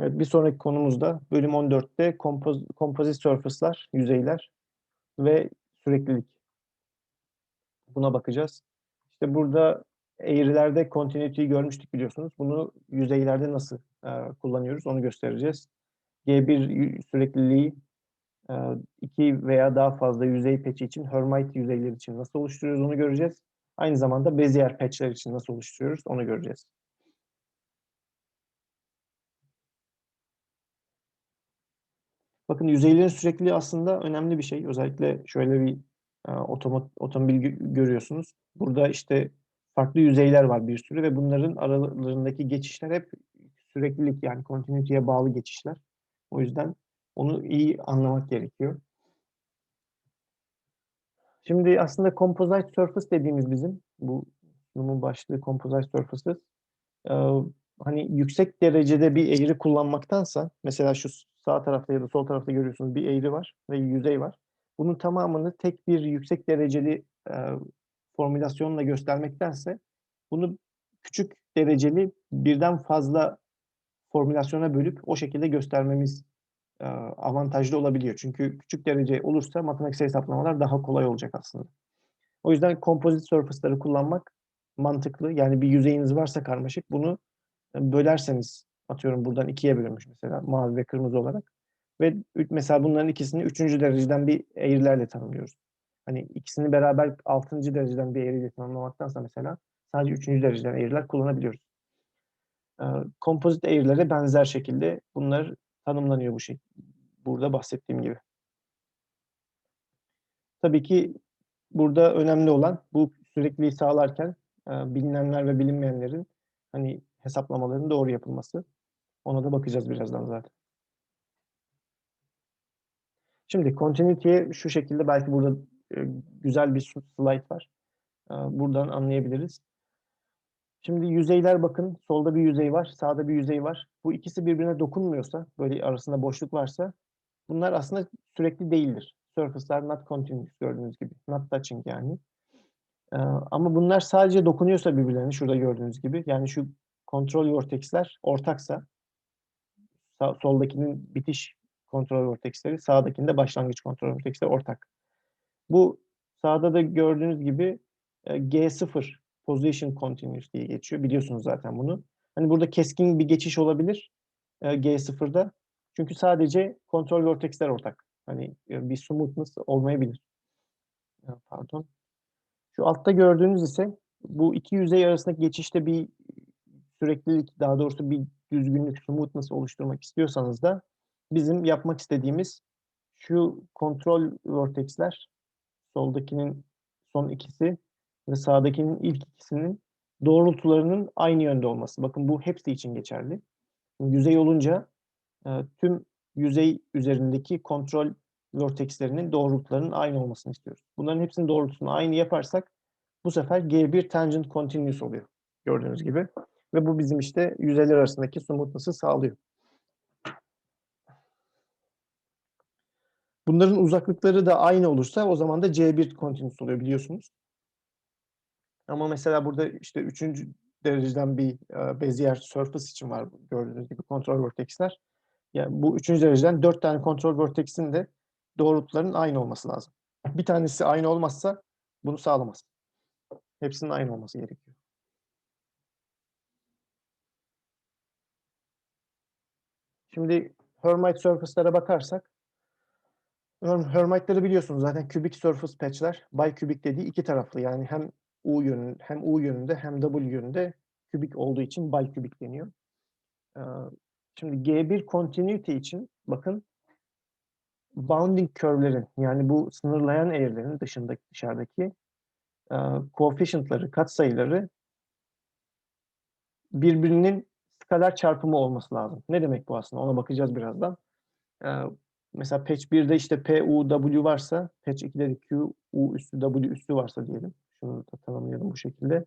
Evet, bir sonraki konumuzda bölüm 14'te kompoz, composite surface'lar, yüzeyler ve süreklilik. Buna bakacağız. İşte burada eğrilerde continuity'yi görmüştük biliyorsunuz. Bunu yüzeylerde nasıl e, kullanıyoruz onu göstereceğiz. G1 sürekliliği e, iki veya daha fazla yüzey patch için Hermite yüzeyler için nasıl oluşturuyoruz onu göreceğiz. Aynı zamanda Bezier patchler için nasıl oluşturuyoruz onu göreceğiz. Bakın yüzeylerin sürekliliği aslında önemli bir şey. Özellikle şöyle bir e, otomo otomobil görüyorsunuz. Burada işte farklı yüzeyler var bir sürü ve bunların aralarındaki geçişler hep süreklilik yani continuity'ye bağlı geçişler. O yüzden onu iyi anlamak gerekiyor. Şimdi aslında composite surface dediğimiz bizim bu sunumun başlığı composite surfaces. Ee, hani yüksek derecede bir eğri kullanmaktansa mesela şu sağ tarafta ya da sol tarafta görüyorsunuz bir eğri var ve yüzey var. Bunun tamamını tek bir yüksek dereceli e, formülasyonla göstermektense bunu küçük dereceli birden fazla formülasyona bölüp o şekilde göstermemiz e, avantajlı olabiliyor. Çünkü küçük derece olursa matematiksel hesaplamalar daha kolay olacak aslında. O yüzden kompozit surface'ları kullanmak mantıklı. Yani bir yüzeyiniz varsa karmaşık bunu bölerseniz atıyorum buradan ikiye bölünmüş mesela mavi ve kırmızı olarak ve mesela bunların ikisini üçüncü dereceden bir eğrilerle tanımlıyoruz. Hani ikisini beraber altıncı dereceden bir eğriyle tanımlamaktansa mesela sadece üçüncü dereceden eğriler kullanabiliyoruz. Ee, kompozit eğrilere benzer şekilde bunlar tanımlanıyor bu şey. Burada bahsettiğim gibi. Tabii ki burada önemli olan bu sürekliliği sağlarken e, bilinenler ve bilinmeyenlerin hani hesaplamaların doğru yapılması. Ona da bakacağız birazdan zaten. Şimdi continuity'ye şu şekilde belki burada e, güzel bir slide var. E, buradan anlayabiliriz. Şimdi yüzeyler bakın. Solda bir yüzey var, sağda bir yüzey var. Bu ikisi birbirine dokunmuyorsa, böyle arasında boşluk varsa bunlar aslında sürekli değildir. Surface'lar not continuous gördüğünüz gibi. Not touching yani. Ee, ama bunlar sadece dokunuyorsa birbirlerine şurada gördüğünüz gibi. Yani şu kontrol vortexler ortaksa sağ, soldakinin bitiş kontrol vortexleri, sağdakinde başlangıç kontrol vortexleri ortak. Bu sağda da gördüğünüz gibi e, G0 position continuous diye geçiyor. Biliyorsunuz zaten bunu. Hani burada keskin bir geçiş olabilir e, G0'da. Çünkü sadece kontrol vortexler ortak. Hani e, bir smoothness olmayabilir. Pardon. Şu altta gördüğünüz ise bu iki yüzey arasındaki geçişte bir süreklilik, daha doğrusu bir düzgünlük, smoothness oluşturmak istiyorsanız da bizim yapmak istediğimiz şu kontrol vortexler, soldakinin son ikisi ve sağdakinin ilk ikisinin doğrultularının aynı yönde olması. Bakın bu hepsi için geçerli. Yüzey olunca e, tüm yüzey üzerindeki kontrol vortexlerinin doğrultularının aynı olmasını istiyoruz. Bunların hepsinin doğrultusunu aynı yaparsak bu sefer G1 tangent continuous oluyor. Gördüğünüz gibi. Ve bu bizim işte yüzeyler arasındaki smoothness'ı sağlıyor. Bunların uzaklıkları da aynı olursa o zaman da C1 continuous oluyor biliyorsunuz. Ama mesela burada işte üçüncü dereceden bir e, Bezier surface için var gördüğünüz gibi kontrol vortexler. Yani bu üçüncü dereceden dört tane kontrol vortexin de doğrultuların aynı olması lazım. Bir tanesi aynı olmazsa bunu sağlamaz. Hepsinin aynı olması gerekiyor. Şimdi Hermite surface'lara bakarsak Hermite'ları biliyorsunuz zaten kübik surface patch'ler bikübik dediği iki taraflı yani hem U yönünde hem U yönünde hem W yönünde kübik olduğu için bikübik deniyor. Şimdi G1 continuity için bakın bounding curve'lerin yani bu sınırlayan eğrilerin dışındaki dışarıdaki koefficientları, katsayıları birbirinin skaler çarpımı olması lazım. Ne demek bu aslında? Ona bakacağız birazdan. mesela patch 1'de işte P, U, W varsa patch 2'de de Q, U üstü, W üstü varsa diyelim. Şunu da tanımlayalım bu şekilde.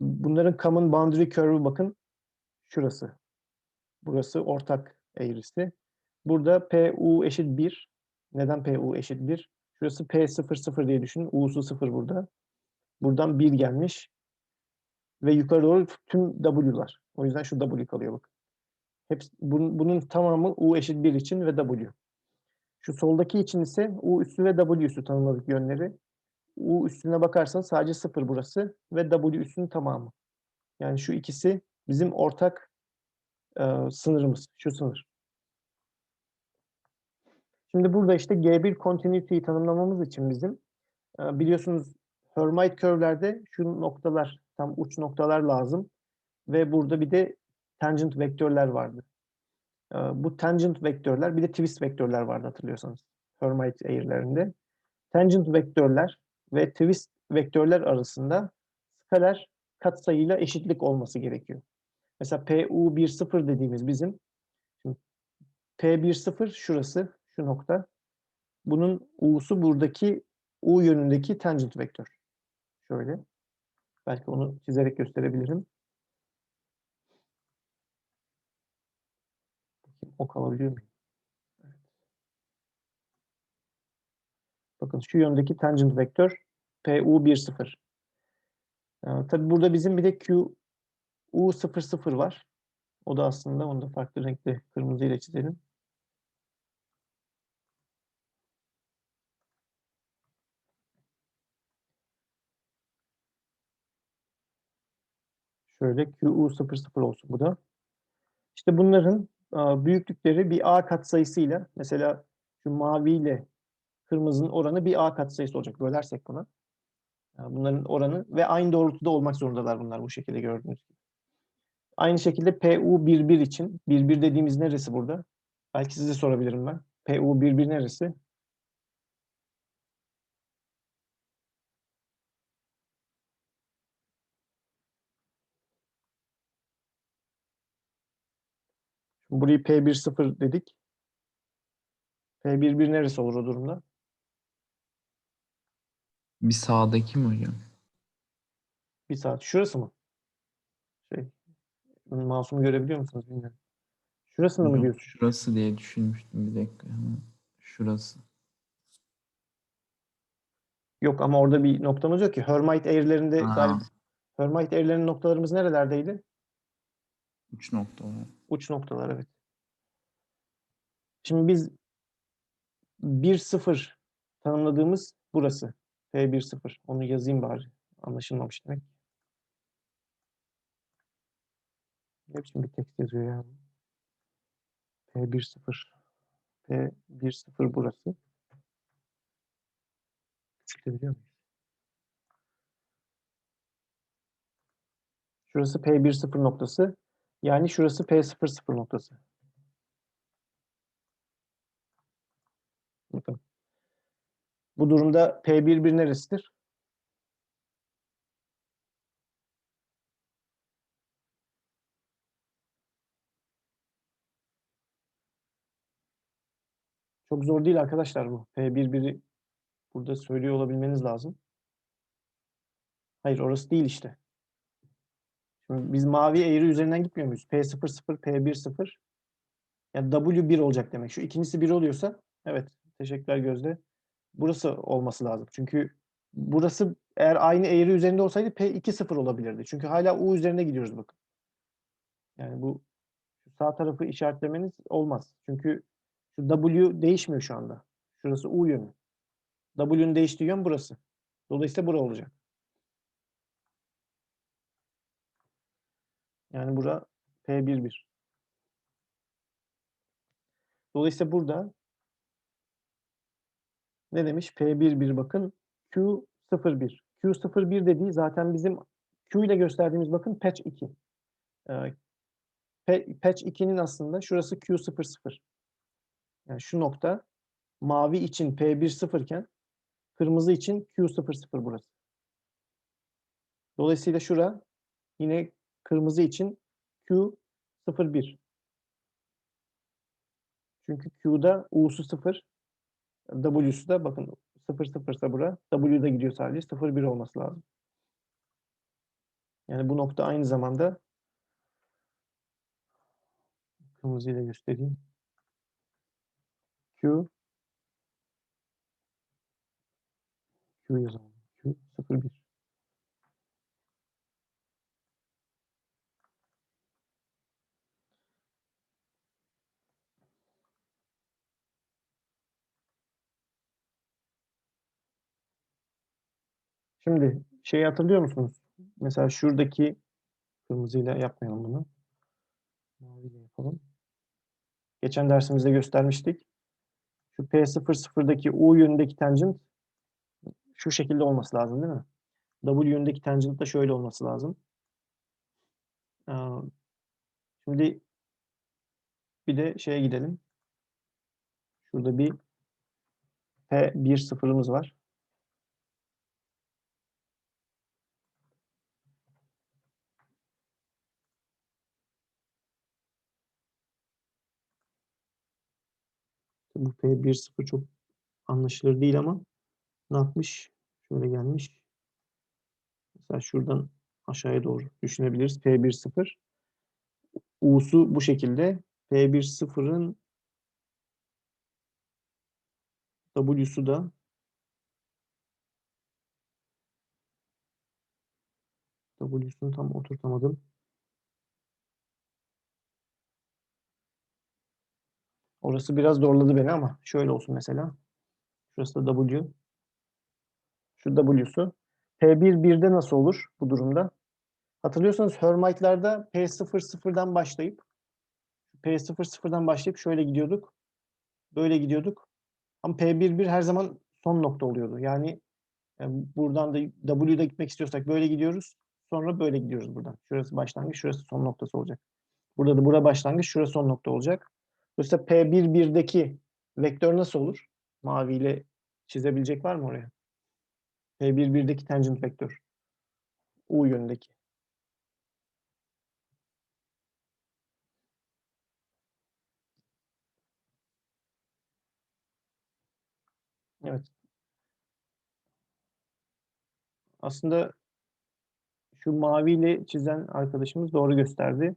Bunların common boundary curve'ü bakın şurası. Burası ortak eğrisi. Burada PU eşit 1. Neden PU eşit 1? Şurası P00 diye düşünün. U'su 0 burada. Buradan 1 gelmiş. Ve yukarı doğru tüm W'lar. O yüzden şu W kalıyor bakın. Hepsi, bunun, bunun tamamı U eşit 1 için ve W. Şu soldaki için ise U üssü ve W üssü tanımladık yönleri. U üstüne bakarsanız sadece 0 burası ve W üssünün tamamı. Yani şu ikisi bizim ortak e, sınırımız. Şu sınır. Şimdi burada işte G1 continuity'yi tanımlamamız için bizim e, biliyorsunuz Hermite curve'lerde şu noktalar, tam uç noktalar lazım. Ve burada bir de tangent vektörler vardı. E, bu tangent vektörler, bir de twist vektörler vardı hatırlıyorsanız. Hermite eğrilerinde. Tangent vektörler ve twist vektörler arasında skaler katsayıyla eşitlik olması gerekiyor. Mesela PU10 dediğimiz bizim P10 şurası, şu nokta. Bunun U'su buradaki U yönündeki tangent vektör. Şöyle. Belki onu çizerek gösterebilirim. Ok alabiliyor muyum? Evet. Bakın şu yöndeki tangent vektör PU10. Ee, tabii burada bizim bir de Q U00 var. O da aslında onu da farklı renkli kırmızı ile çizelim. Şöyle QU00 olsun bu da. İşte bunların büyüklükleri bir A katsayısıyla mesela şu mavi ile kırmızının oranı bir A katsayısı olacak. Bölersek buna. Bunların oranı ve aynı doğrultuda olmak zorundalar bunlar bu şekilde gördüğünüz gibi. Aynı şekilde PU11 için 11 dediğimiz neresi burada? Belki size sorabilirim ben. PU11 neresi? Burayı P10 dedik. P11 neresi olur o durumda? Bir sağdaki mi hocam? Bir saat. Şurası mı? Şey, masumu görebiliyor musunuz bilmiyorum. Şurasını mı diyorsun? Şurası diye düşünmüştüm bir dakika. Şurası. Yok ama orada bir noktamız yok ki. Hermite eğrilerinde galip Hermite eğrilerinin noktalarımız nerelerdeydi? Uç nokta var. Uç noktalar evet. Şimdi biz 1-0 tanımladığımız burası. P1-0. Onu yazayım bari. Anlaşılmamış demek. Ne biçim bir tekst yazıyor ya? P1-0. P1-0 burası. Küçültebiliyor muyuz? Şurası P1-0 noktası. Yani şurası P0-0 noktası. Bakın. Bu durumda P11 neresidir? Çok zor değil arkadaşlar bu. P11'i burada söylüyor olabilmeniz lazım. Hayır orası değil işte. Şimdi biz mavi eğri üzerinden gitmiyor muyuz? P00, P10. Yani W1 olacak demek. Şu ikincisi 1 oluyorsa evet. Teşekkürler Gözde. Burası olması lazım. Çünkü burası eğer aynı eğri üzerinde olsaydı P20 olabilirdi. Çünkü hala U üzerine gidiyoruz bakın. Yani bu sağ tarafı işaretlemeniz olmaz. Çünkü şu W değişmiyor şu anda. Şurası U yönü. W'nin değiştiği yön burası. Dolayısıyla bura olacak. Yani bura P11. Dolayısıyla burada ne demiş? P11 bakın Q01. Q01 dediği zaten bizim Q ile gösterdiğimiz bakın patch 2. Ee, patch 2'nin aslında şurası Q00. Yani şu nokta mavi için P10 iken kırmızı için Q00 burası. Dolayısıyla şura yine kırmızı için Q01. Çünkü Q'da U'su 0, W'su da bakın 0 0 ise bura, W'da gidiyor sadece 0 1 olması lazım. Yani bu nokta aynı zamanda kırmızıyla göstereyim. Q Q yazalım. Q 01. Şimdi şeyi hatırlıyor musunuz? Mesela şuradaki kırmızıyla yapmayalım bunu. Maviyle yapalım. Geçen dersimizde göstermiştik. Şu P00'daki U yönündeki tangent şu şekilde olması lazım değil mi? W yönündeki tangent da şöyle olması lazım. Aa, Şimdi bir de şeye gidelim. Şurada bir P1 sıfırımız var. Bu P1 sıfır çok anlaşılır değil ama ne yapmış? Şöyle gelmiş. Mesela şuradan aşağıya doğru düşünebiliriz. P1 sıfır. U'su bu şekilde. P1 sıfırın W'su da W'sunu tam oturtamadım. Orası biraz zorladı beni ama şöyle olsun mesela. Şurası da W. Şu W'su. P1 1'de nasıl olur bu durumda? Hatırlıyorsanız Hermite'larda P0 0'dan başlayıp P0 0'dan başlayıp şöyle gidiyorduk. Böyle gidiyorduk. Ama P1 1 her zaman son nokta oluyordu. Yani e, buradan da W'da gitmek istiyorsak böyle gidiyoruz. Sonra böyle gidiyoruz buradan. Şurası başlangıç, şurası son noktası olacak. Burada da bura başlangıç, şurası son nokta olacak. Dolayısıyla P1 1'deki vektör nasıl olur? Maviyle çizebilecek var mı oraya? P1 1'deki tangent vektör. U yönündeki. Evet. Aslında şu maviyle çizen arkadaşımız doğru gösterdi.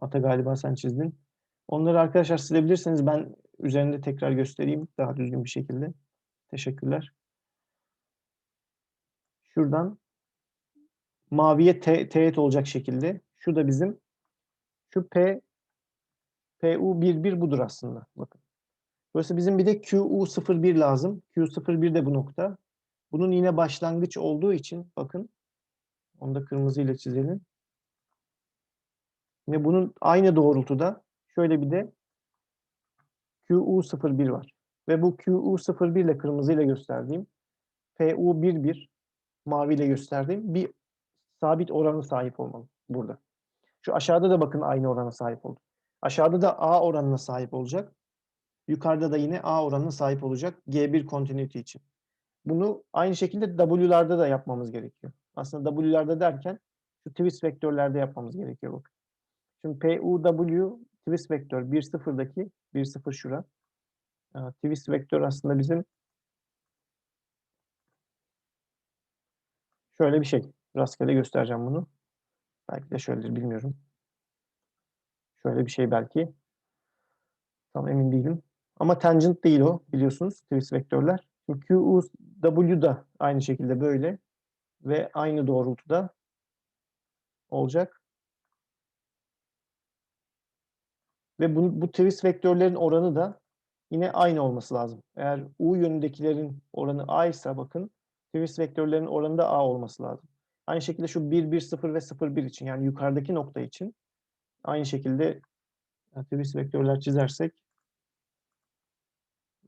Ata galiba sen çizdin. Onları arkadaşlar silebilirseniz ben üzerinde tekrar göstereyim daha düzgün bir şekilde. Teşekkürler. Şuradan maviye te- teğet olacak şekilde. Şu da bizim şu P PU11 budur aslında. Bakın. Dolayısıyla bizim bir de QU01 lazım. Q01 de bu nokta. Bunun yine başlangıç olduğu için bakın onu da kırmızı ile çizelim. Ve bunun aynı doğrultuda şöyle bir de QU01 var. Ve bu QU01 ile kırmızı ile gösterdiğim PU11 mavi ile gösterdiğim bir sabit oranı sahip olmalı burada. Şu aşağıda da bakın aynı orana sahip oldu. Aşağıda da A oranına sahip olacak. Yukarıda da yine A oranına sahip olacak G1 continuity için. Bunu aynı şekilde W'larda da yapmamız gerekiyor. Aslında W'larda derken şu twist vektörlerde yapmamız gerekiyor bakın. Şimdi PUW twist vektör 1.0'daki 1.0 şura. Ee, Twist vektör aslında bizim şöyle bir şey. Rastgele göstereceğim bunu. Belki de şöyledir bilmiyorum. Şöyle bir şey belki. Tam emin değilim. Ama tangent değil o biliyorsunuz twist vektörler. QU, W da aynı şekilde böyle ve aynı doğrultuda olacak. Ve bu, bu twist vektörlerin oranı da yine aynı olması lazım. Eğer U yönündekilerin oranı A ise bakın twist vektörlerin oranı da A olması lazım. Aynı şekilde şu 1, 1, 0 ve 0, 1 için yani yukarıdaki nokta için aynı şekilde e, twist vektörler çizersek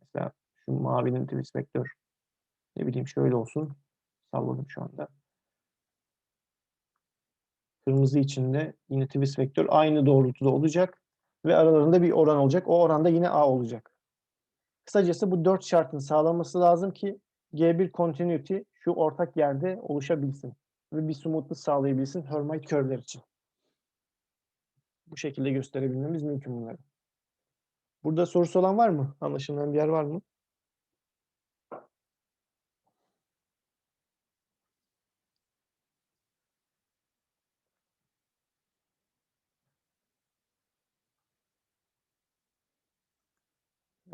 mesela şu mavinin twist vektör ne bileyim şöyle olsun. Salladım şu anda. Kırmızı için de yine twist vektör aynı doğrultuda olacak ve aralarında bir oran olacak. O oranda yine A olacak. Kısacası bu dört şartın sağlanması lazım ki G1 continuity şu ortak yerde oluşabilsin ve bir smoothness sağlayabilsin Hermite curve'ler için. Bu şekilde gösterebilmemiz mümkün bunları. Burada sorusu olan var mı? Anlaşılmayan bir yer var mı?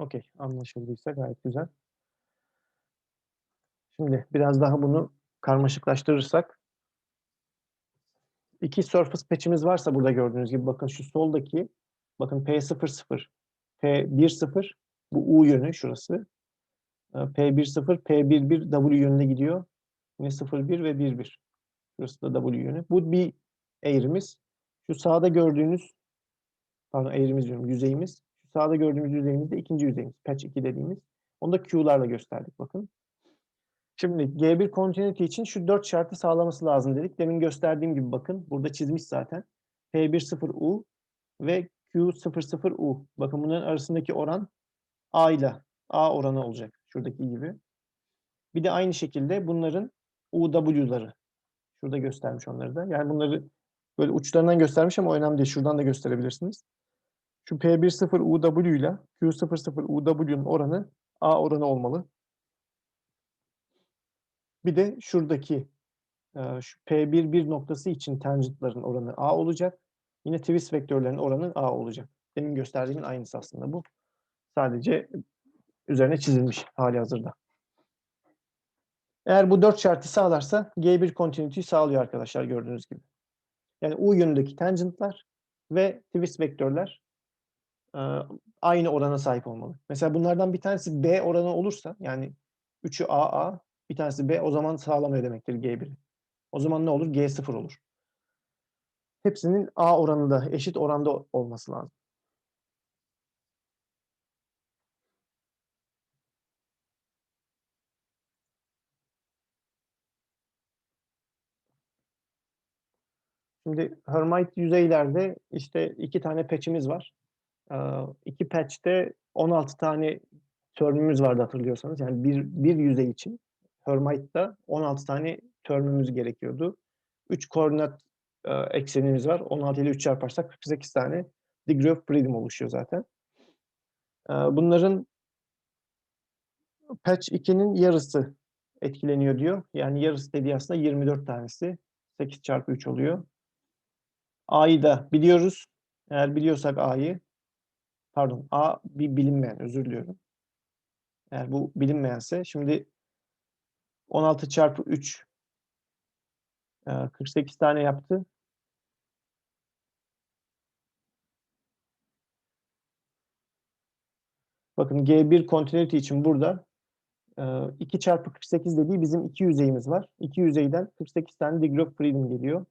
Okey, anlaşıldıysa gayet güzel. Şimdi biraz daha bunu karmaşıklaştırırsak iki surface patch'imiz varsa burada gördüğünüz gibi bakın şu soldaki bakın P00 P10 bu U yönü şurası. Ee, P10 P11 W yönüne gidiyor. Yine 0, 1 ve 1, 1. Burası da W yönü. Bu bir eğrimiz. Şu sağda gördüğünüz pardon eğrimiz diyorum yüzeyimiz. Sağda gördüğümüz yüzeyimiz de ikinci yüzeyimiz. Patch 2 dediğimiz. Onu da Q'larla gösterdik bakın. Şimdi G1 continuity için şu dört şartı sağlaması lazım dedik. Demin gösterdiğim gibi bakın. Burada çizmiş zaten. P10U ve Q00U. Bakın bunların arasındaki oran A ile A oranı olacak. Şuradaki gibi. Bir de aynı şekilde bunların UW'ları. Şurada göstermiş onları da. Yani bunları böyle uçlarından göstermiş ama önemli değil. Şuradan da gösterebilirsiniz. Şu P10UW ile Q00UW'nun oranı A oranı olmalı. Bir de şuradaki e, şu P11 noktası için tangentların oranı A olacak. Yine twist vektörlerin oranı A olacak. Demin gösterdiğimin aynısı aslında bu. Sadece üzerine çizilmiş hali hazırda. Eğer bu dört şartı sağlarsa G1 continuity'yi sağlıyor arkadaşlar gördüğünüz gibi. Yani U yönündeki tangentlar ve twist vektörler aynı orana sahip olmalı. Mesela bunlardan bir tanesi B oranı olursa yani 3'ü AA bir tanesi B o zaman sağlamıyor demektir G1'i. O zaman ne olur? G0 olur. Hepsinin A oranında eşit oranda olması lazım. Şimdi Hermite yüzeylerde işte iki tane patch'imiz var. İki patch'te 16 tane term'ümüz vardı hatırlıyorsanız. Yani bir, bir yüzey için Hermite'da 16 tane term'ümüz gerekiyordu. 3 koordinat e, eksenimiz var. 16 ile 3 çarparsak 48 tane degree of freedom oluşuyor zaten. Ee, bunların patch 2'nin yarısı etkileniyor diyor. Yani yarısı dediği aslında 24 tanesi. 8 çarpı 3 oluyor. A'yı da biliyoruz. Eğer biliyorsak A'yı, pardon A bir bilinmeyen, özür diliyorum. Eğer bu bilinmeyense, şimdi 16 çarpı 3 e, 48 tane yaptı. Bakın G1 continuity için burada 2 çarpı 48 dediği bizim iki yüzeyimiz var. İki yüzeyden 48 tane degree of freedom geliyor.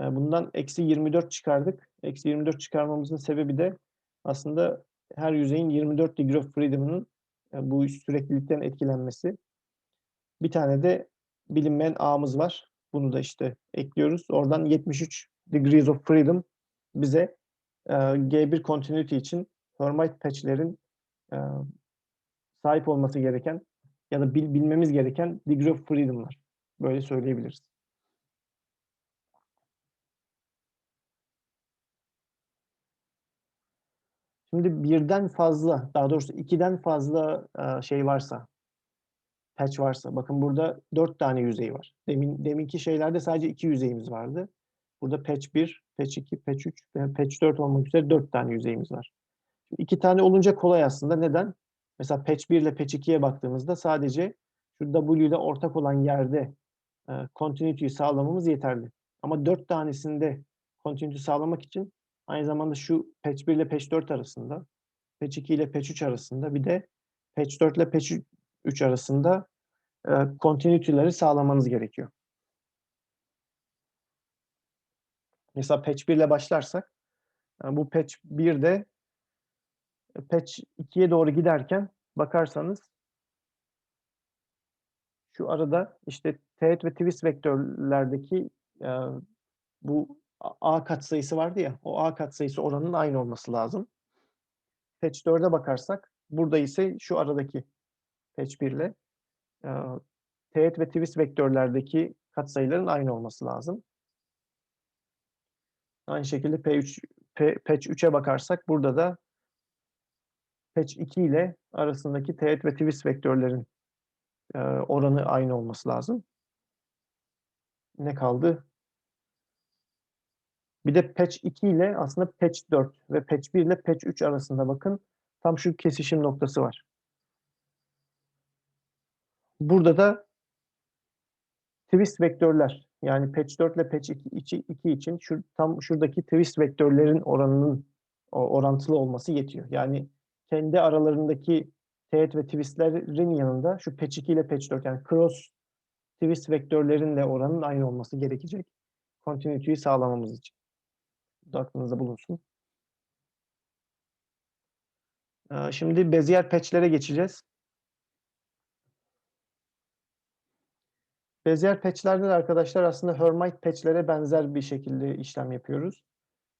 E, Bundan eksi 24 çıkardık. Eksi 24 çıkarmamızın sebebi de aslında her yüzeyin 24 degree of freedom'ının e, bu süreklilikten etkilenmesi. Bir tane de bilinmeyen A'mız var. Bunu da işte ekliyoruz. Oradan 73 degrees of freedom bize e, G1 continuity için Hermite patch'lerin e, sahip olması gereken ya da bil, bilmemiz gereken degree of freedom'lar. Böyle söyleyebiliriz. Şimdi birden fazla, daha doğrusu ikiden fazla e, şey varsa, patch varsa, bakın burada dört tane yüzey var. Demin deminki şeylerde sadece iki yüzeyimiz vardı. Burada patch 1, patch 2, patch 3 ve patch 4 olmak üzere dört tane yüzeyimiz var. Şimdi iki tane olunca kolay aslında. Neden? Mesela patch 1 ile patch 2'ye baktığımızda sadece şu W ile ortak olan yerde e, continuity'yi sağlamamız yeterli. Ama dört tanesinde continuity sağlamak için Aynı zamanda şu patch 1 ile patch 4 arasında, patch 2 ile patch 3 arasında bir de patch 4 ile patch 3 arasında e, continuity'leri sağlamanız gerekiyor. Mesela patch 1 ile başlarsak yani bu patch 1'de patch 2'ye doğru giderken bakarsanız şu arada işte teğet ve twist vektörlerdeki e, bu A katsayısı vardı ya, o A katsayısı oranının aynı olması lazım. Patch 4'e bakarsak, burada ise şu aradaki patch 1 ile e, teğet ve twist vektörlerdeki katsayıların aynı olması lazım. Aynı şekilde P3, P, patch 3'e bakarsak, burada da patch 2 ile arasındaki teğet ve twist vektörlerin e, oranı aynı olması lazım. Ne kaldı? Bir de patch 2 ile aslında patch 4 ve patch 1 ile patch 3 arasında bakın tam şu kesişim noktası var. Burada da twist vektörler yani patch 4 ile patch 2, 2 için şu, tam şuradaki twist vektörlerin oranının orantılı olması yetiyor. Yani kendi aralarındaki teğet ve twistlerin yanında şu patch 2 ile patch 4 yani cross twist vektörlerin de oranın aynı olması gerekecek. Continuity'yi sağlamamız için. Bu da aklınızda bulunsun. Ee, Şimdi Bezier patch'lere geçeceğiz. Bezier patch'lerde de arkadaşlar aslında Hermite patch'lere benzer bir şekilde işlem yapıyoruz.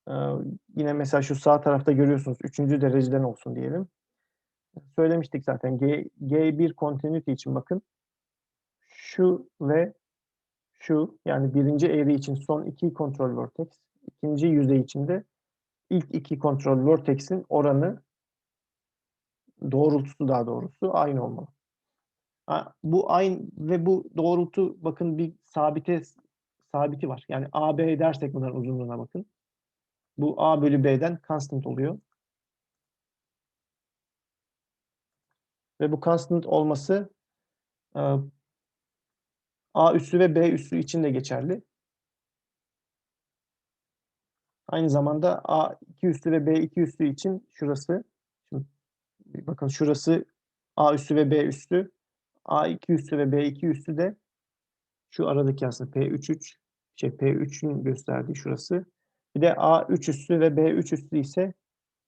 Ee, yine mesela şu sağ tarafta görüyorsunuz. Üçüncü dereceden olsun diyelim. Söylemiştik zaten. G, G1 continuity için bakın. Şu ve şu yani birinci eğri için son iki kontrol vortex, ikinci yüzey için de ilk iki kontrol vortex'in oranı doğrultusu daha doğrusu aynı olmalı. Bu aynı ve bu doğrultu bakın bir sabite sabiti var. Yani AB dersek bunların uzunluğuna bakın. Bu A bölü B'den constant oluyor. Ve bu constant olması e, A üssü ve B üssü için de geçerli. Aynı zamanda A2 üssü ve B2 üssü için şurası şimdi bakın şurası A üssü ve B üssü A2 üssü ve B2 üssü de şu aradaki aslında P33 şey P3'ün gösterdiği şurası. Bir de A3 üssü ve B3 üssü ise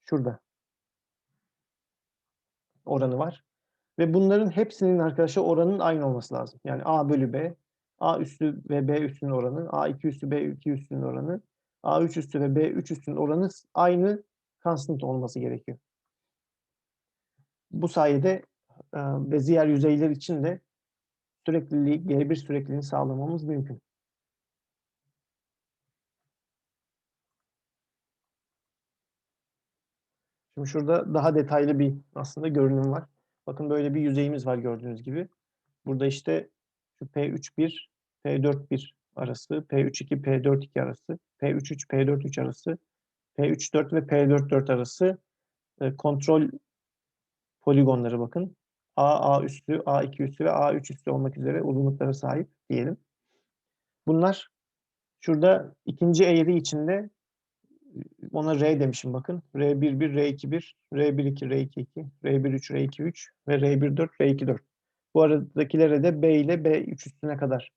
şurada oranı var. Ve bunların hepsinin arkadaşlar oranın aynı olması lazım. Yani A bölü B, A üssü ve B üssünün oranı, A2 üssü B2 üssünün oranı, A3 üssü ve B3 üssünün oranı aynı constant olması gerekiyor. Bu sayede e, Bezier yüzeyler için de sürekliliği, G1 sürekliliğini sağlamamız mümkün. Şimdi şurada daha detaylı bir aslında görünüm var. Bakın böyle bir yüzeyimiz var gördüğünüz gibi. Burada işte şu P31, P41 arası, P32, P42 arası, P33, P43 arası, P34 ve P44 arası e, kontrol poligonları bakın. A, A üstü, A2 üstü ve A3 üstü olmak üzere uzunluklara sahip diyelim. Bunlar şurada ikinci eğri içinde ona R demişim bakın. R11, R21, R12, R22, R13, R23 ve R14, R24. Bu aradakilere de B ile B3 üstüne kadar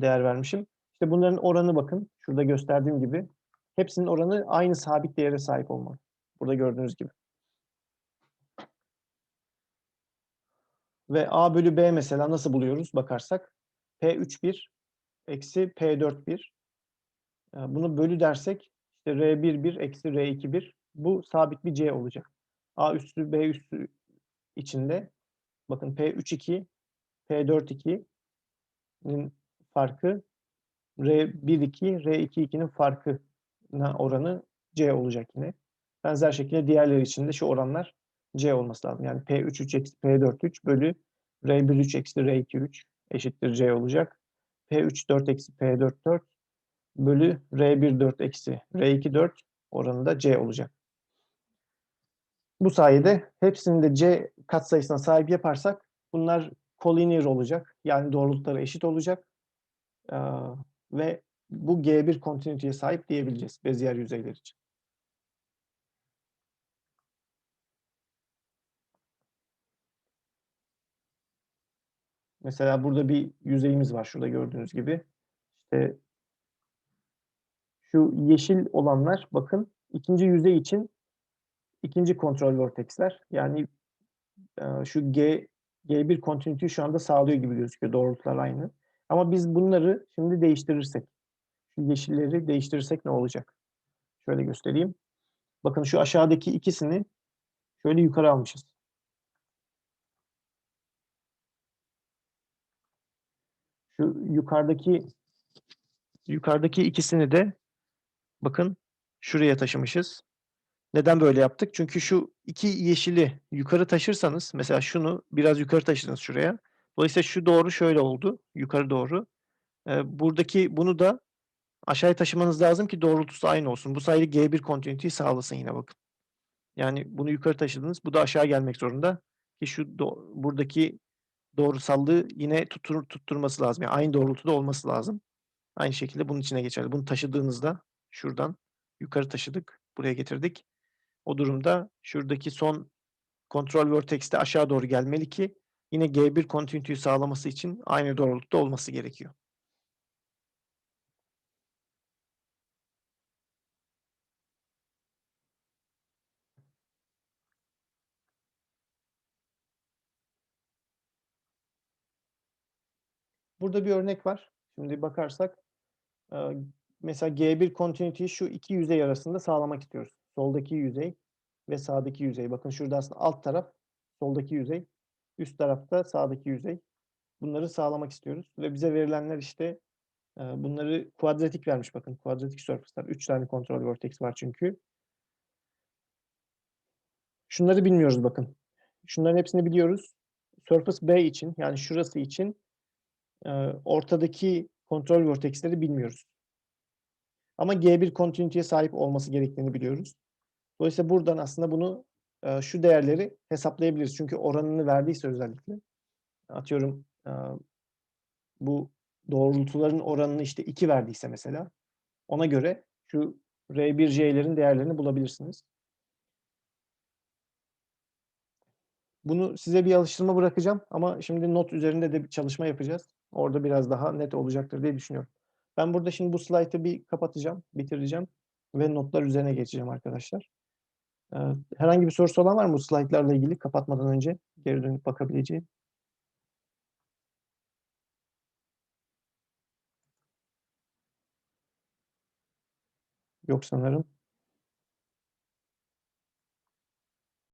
değer vermişim. İşte bunların oranı bakın. Şurada gösterdiğim gibi. Hepsinin oranı aynı sabit değere sahip olmalı. Burada gördüğünüz gibi. Ve A bölü B mesela nasıl buluyoruz bakarsak. P31 eksi P41. E, Bunu bölü dersek işte R11 eksi R21 bu sabit bir C olacak. A üstü B üstü içinde bakın P32 P42'nin farkı R12 R22'nin farkına oranı C olacak yine. Benzer şekilde diğerleri için de şu oranlar C olması lazım. Yani P33 eksi P43 bölü R13 eksi R23 eşittir C olacak. P34 eksi P44 bölü R14 eksi R24 oranı da C olacak. Bu sayede hepsini de C katsayısına sahip yaparsak bunlar collinear olacak. Yani doğrultuları eşit olacak. Ve bu G1 continuity'ye sahip diyebileceğiz Bezier yüzeyler için. Mesela burada bir yüzeyimiz var şurada gördüğünüz gibi. İşte şu yeşil olanlar bakın ikinci yüzey için ikinci kontrol vortexler. Yani şu G G1 continuity şu anda sağlıyor gibi gözüküyor. Doğrultular aynı. Ama biz bunları şimdi değiştirirsek, şu yeşilleri değiştirirsek ne olacak? Şöyle göstereyim. Bakın şu aşağıdaki ikisini şöyle yukarı almışız. Şu yukarıdaki yukarıdaki ikisini de bakın şuraya taşımışız. Neden böyle yaptık? Çünkü şu iki yeşili yukarı taşırsanız, mesela şunu biraz yukarı taşıdınız şuraya. Dolayısıyla şu doğru şöyle oldu, yukarı doğru. Ee, buradaki bunu da aşağıya taşımanız lazım ki doğrultusu aynı olsun. Bu sayede G1 continuity'yi sağlasın yine bakın. Yani bunu yukarı taşıdınız, bu da aşağı gelmek zorunda. Ki şu do- buradaki doğrusallığı yine tuttur tutturması lazım. Yani aynı doğrultuda olması lazım. Aynı şekilde bunun içine geçerli. Bunu taşıdığınızda şuradan yukarı taşıdık, buraya getirdik. O durumda şuradaki son kontrol vortex'te aşağı doğru gelmeli ki yine G1 continuity'yi sağlaması için aynı doğrultuda olması gerekiyor. Burada bir örnek var. Şimdi bakarsak e, mesela G1 continuity'yi şu iki yüzey arasında sağlamak istiyoruz. Soldaki yüzey ve sağdaki yüzey. Bakın şurada aslında alt taraf soldaki yüzey, üst tarafta sağdaki yüzey. Bunları sağlamak istiyoruz ve bize verilenler işte e, bunları kuadratik vermiş bakın. Kuadratik surface'lar. 3 tane kontrol vertex var çünkü. Şunları bilmiyoruz bakın. Şunların hepsini biliyoruz. Surface B için yani şurası için e, ortadaki kontrol vertexleri bilmiyoruz. Ama G1 continuity'ye sahip olması gerektiğini biliyoruz. Dolayısıyla buradan aslında bunu şu değerleri hesaplayabiliriz. Çünkü oranını verdiyse özellikle atıyorum bu doğrultuların oranını işte 2 verdiyse mesela ona göre şu R1J'lerin değerlerini bulabilirsiniz. Bunu size bir alıştırma bırakacağım ama şimdi not üzerinde de bir çalışma yapacağız. Orada biraz daha net olacaktır diye düşünüyorum. Ben burada şimdi bu slaytı bir kapatacağım, bitireceğim ve notlar üzerine geçeceğim arkadaşlar. Herhangi bir sorusu olan var mı bu slaytlarla ilgili kapatmadan önce geri dönüp bakabileceği? Yok sanırım.